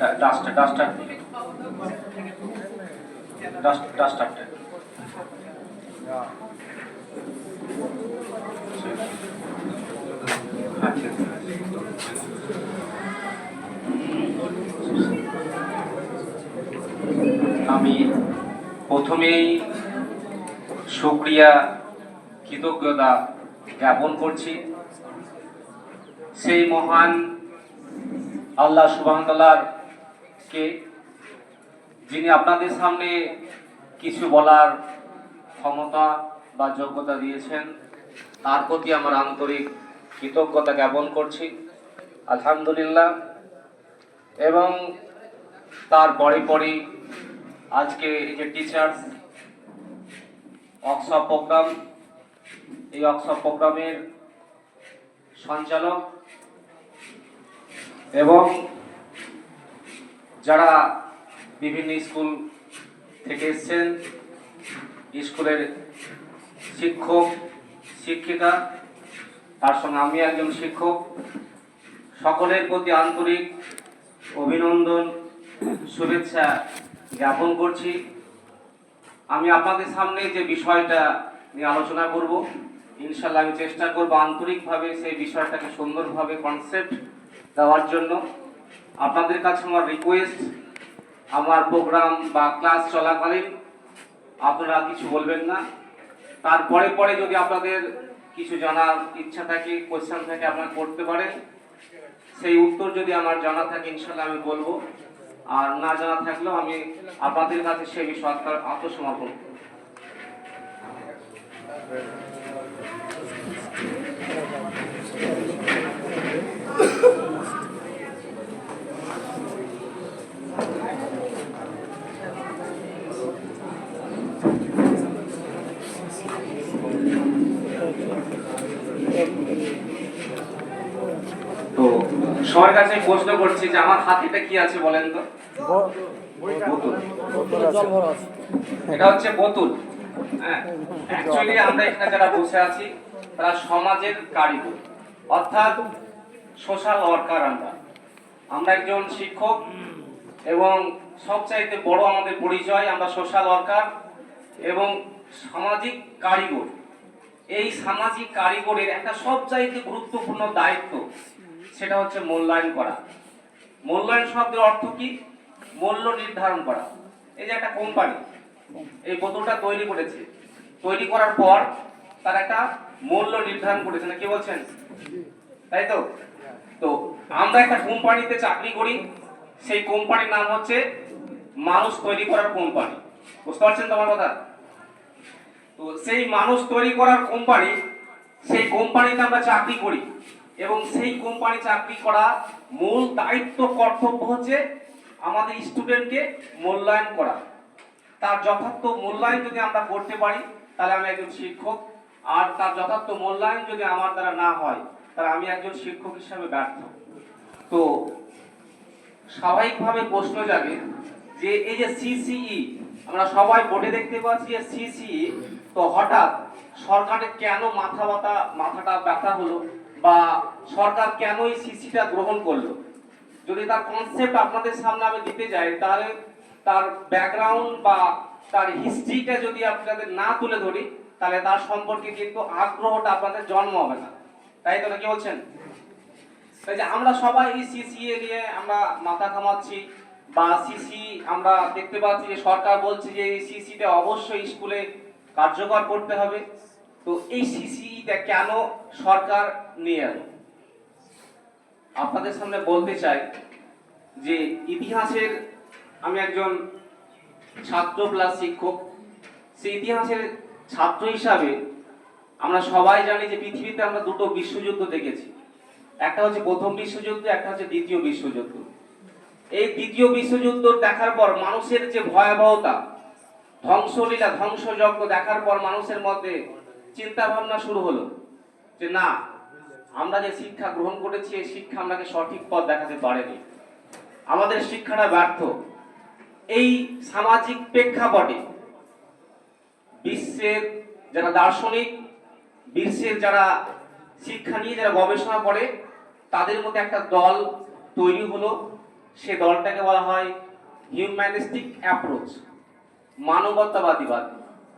Duster duster dust ডাস্টারটা ঠিক আছে। আমি প্রথমেই শুক্রিয়া কৃতজ্ঞতা জ্ঞাপন করছি সেই মহান আল্লাহ সুবাহতাল্লার কে যিনি আপনাদের সামনে কিছু বলার ক্ষমতা বা যোগ্যতা দিয়েছেন, তার প্রতি আমার আন্তরিক কৃতজ্ঞতা জ্ঞাপন করছি, আলহামদুলিল্লাহ। এবং তারপরে পরে আজকে এই যে টিচার্স ওয়ার্কশপ প্রোগ্রাম এই ওয়ার্কশপ প্রোগ্রামের সঞ্চালক এবং যারা বিভিন্ন স্কুল থেকে এসছেন, স্কুলের শিক্ষক, শিক্ষিকা, তার সঙ্গে আমি একজন শিক্ষক, সকলের প্রতি আন্তরিক অভিনন্দন, শুভেচ্ছা জ্ঞাপন করছি। আমি আপনাদের সামনে যে বিষয়টা নিয়ে আলোচনা করব ইনশাল্লাহ আমি চেষ্টা করব আন্তরিকভাবে সেই বিষয়টাকে সুন্দরভাবে কনসেপ্ট দেওয়ার জন্য। আপনাদের কাছে আমার রিকোয়েস্ট আমার প্রোগ্রাম বা ক্লাস চলাকালীন আপনারা কিছু বলবেন না। তারপরে পরে যদি আপনাদের কিছু জানার ইচ্ছা থাকে কোয়েশ্চেন থাকে, আপনারা করতে পারেন। সেই উত্তর যদি আমার জানা থাকে, ইনশাল্লাহ আমি বলব। আর না জানা থাকলেও আমি আপনাদের কাছে সে বিষয়ে আত্ম- আত্মসমর্পণ করব। তো সবার কাছে প্রশ্ন করছি যে আমার হাতিটা কি আছে বলেন তো? বোতল। এটা হচ্ছে বোতল। হ্যাঁ অ্যাকচুয়ালি আমরা এখানে যারা বসে আছি তারা সমাজের কারিগর। অর্থাৎ সোশ্যাল ওয়ার্কার আমরা। আমরা একজন শিক্ষক এবং সবচাইতে বড় আমাদের পরিচয় আমরা সোশ্যাল ওয়ার্কার এবং সামাজিক কারিগর। এই সামাজিক কারিগরের একটা সবচাইতে গুরুত্বপূর্ণ দায়িত্ব সেটা হচ্ছে মূল্যায়ন করা। মূল্যায়ন শব্দের অর্থ কি? মূল্য নির্ধারণ করা। এই যে একটা কোম্পানি এই বোতলটা তৈরি করেছে। তৈরি করার পর তার একটা মূল্য নির্ধারণ করেছে। না কি বলছেন? তাই তো? তো আমরা একটা কোম্পানিতে চাকরি করি। সেই কোম্পানির নাম হচ্ছে মানুষ তৈরি করার কোম্পানি বুঝতে পারছেন তো আমার কথা? তো সেই মানুষ তৈরি করার কোম্পানি সেই কোম্পানিতে আমরা চাকরি করি। এবং সেই কোম্পানি চাকরি করা মূল দায়িত্ব কর্তব্য হচ্ছে আমাদের স্টুডেন্টকে মূল্যায়ন করা। তার যথার্থ মূল্যায়ন যদি আমরা করতে পারি, তাহলে আমি একজন শিক্ষক। আর তার যথার্থ মূল্যায়ন যদি আমার দ্বারা না হয়, তাহলে আমি একজন শিক্ষক হিসাবে ব্যর্থ। তো স্বাভাবিকভাবে প্রশ্ন জাগে যে এই যে সিসিই আমরা সবাই বোর্ডে দেখতে পাচ্ছি যে সিসিই তো হঠাৎ সরকারের কেন মাথা ব্যথা, মাথাটা ব্যথা হলো বা সরকার কেন এই সিসিটা গ্রহণ করল? যদি তার কনসেপ্ট আপনাদের সামনে আমি দিতে যাই, তাহলে তার ব্যাকগ্রাউন্ড বা তার হিস্ট্রিটা যদি আপনাদের না তুলে ধরি, তাহলে তার সম্পর্কে কিন্তু আগ্রহটা আপনাদের জন্ম হবে না। তাই তো নাকি বলছেন? তাই যে আমরা সবাই এই সিসিএ নিয়ে আমরা মাথা ঘামাচ্ছি বা সিসি আমরা দেখতে পাচ্ছি যে সরকার বলছে যে এই সিসিটা অবশ্যই স্কুলে কার্যকর করতে হবে। তো এই সিসিটা কেন সরকার নিয়ে এলো? আপনাদের সামনে বলতে চাই যে ইতিহাসের আমি একজন ছাত্র প্লাস শিক্ষক, সেই ইতিহাসের ছাত্র হিসাবে আমরা সবাই জানি যে পৃথিবীতে আমরা দুটো বিশ্বযুদ্ধ দেখেছি। একটা হচ্ছে প্রথম বিশ্বযুদ্ধ, একটা হচ্ছে দ্বিতীয় বিশ্বযুদ্ধ। এই দ্বিতীয় বিশ্বযুদ্ধ দেখার পর মানুষের যে ভয়াবহতা, ধ্বংসলীলা, ধ্বংসযজ্ঞ দেখার পর মানুষের মধ্যে চিন্তা ভাবনা শুরু হলো যে না, আমরা যে শিক্ষা গ্রহণ করেছি, এই শিক্ষা আমাকে সঠিক পথ দেখাতে পারেনি। আমাদের শিক্ষাটা ব্যর্থ। এই সামাজিক প্রেক্ষাপটে বিশ্বের যারা দার্শনিক, বিশ্বের যারা শিক্ষা নিয়ে যারা গবেষণা করে, তাদের মধ্যে একটা দল তৈরি হলো। সে দলটাকে বলা হয় হিউম্যানিস্টিক অ্যাপ্রোচ মানবতাবাদীবাদ